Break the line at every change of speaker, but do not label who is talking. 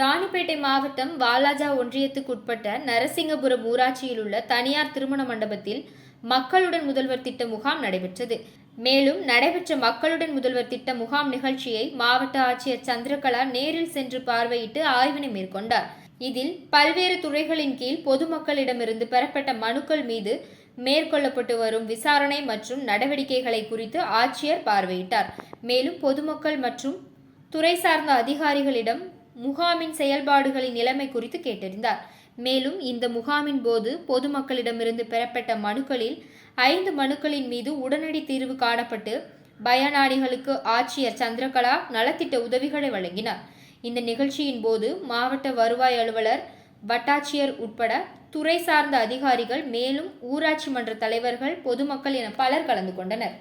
மாவட்டம் வாலாஜா ஒன்றியத்துக்குட்பட்ட நரசிங்கபுரம் ஊராட்சியில் உள்ள தனியார் திருமண மண்டபத்தில் மக்களுடன் முதல்வர் திட்ட முகாம் நடைபெற்றது. மேலும் நடைபெற்ற மக்களுடன் முதல்வர் திட்ட முகாம் நிகழ்ச்சியை மாவட்ட ஆட்சியர் சந்திரகலா நேரில் சென்று பார்வையிட்டு ஆய்வினை மேற்கொண்டார். இதில் பல்வேறு துறைகளின் கீழ் பொதுமக்களிடமிருந்து பெறப்பட்ட மனுக்கள் மீது மேற்கொள்ளப்பட்டு வரும் விசாரணை மற்றும் நடவடிக்கைகளை குறித்து ஆட்சியர் பார்வையிட்டார். மேலும் பொதுமக்கள் மற்றும் துறை சார்ந்த அதிகாரிகளிடம் முகாமின் செயல்பாடுகளின் நிலைமை குறித்து கேட்டறிந்தார். மேலும் இந்த முகாமின் போது பொதுமக்களிடமிருந்து பெறப்பட்ட மனுக்களில் ஐந்து மனுக்களின் மீது உடனடி தீர்வு காணப்பட்டு பயனாளிகளுக்கு ஆட்சியர் சந்திரகலா நலத்திட்ட உதவிகளை வழங்கினார். இந்த நிகழ்ச்சியின் போது மாவட்ட வருவாய் அலுவலர் வட்டாட்சியர் உட்பட துறை சார்ந்த அதிகாரிகள் மேலும் ஊராட்சி மன்ற தலைவர்கள் பொதுமக்கள் என பலர் கலந்து கொண்டனர்.